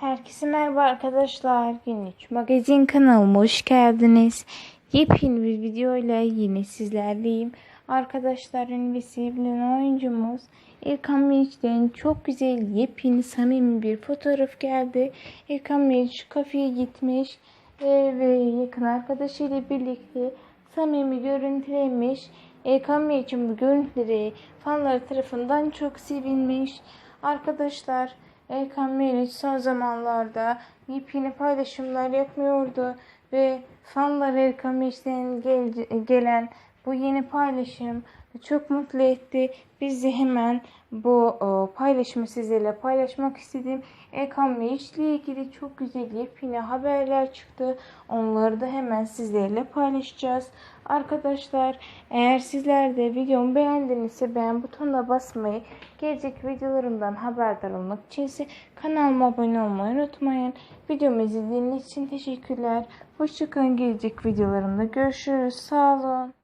Herkese merhaba arkadaşlar. Günlük magazin kanalıma hoş geldiniz. Yepyeni bir video ile yine sizlerleyim. Arkadaşların ve sevilen oyuncumuz İlkan Meriç'ten çok güzel yepyeni samimi bir fotoğraf geldi. İlkan Meriç kafeye gitmiş e, ve yakın arkadaşıyla birlikte samimi görüntülemiş. İlkan Meriç'in bu görüntüleri fanları tarafından çok sevilmiş. Arkadaşlar Erkan Meriç son zamanlarda yepyeni paylaşımlar yapmıyordu ve fanlar Erkan Meriç'ten gel- gelen bu yeni paylaşım çok mutlu etti. Biz de hemen bu e, paylaşımı sizlerle paylaşmak istedim. Erkan Meriç ile ilgili çok güzel yepyeni haberler çıktı. Onları da hemen sizlerle paylaşacağız. Arkadaşlar eğer sizler de videomu beğendinizse beğen butonuna basmayı, gelecek videolarımdan haberdar olmak için ise kanalıma abone olmayı unutmayın. Videomu izlediğiniz için teşekkürler. Hoşçakalın. Gelecek videolarımda görüşürüz. Sağ olun.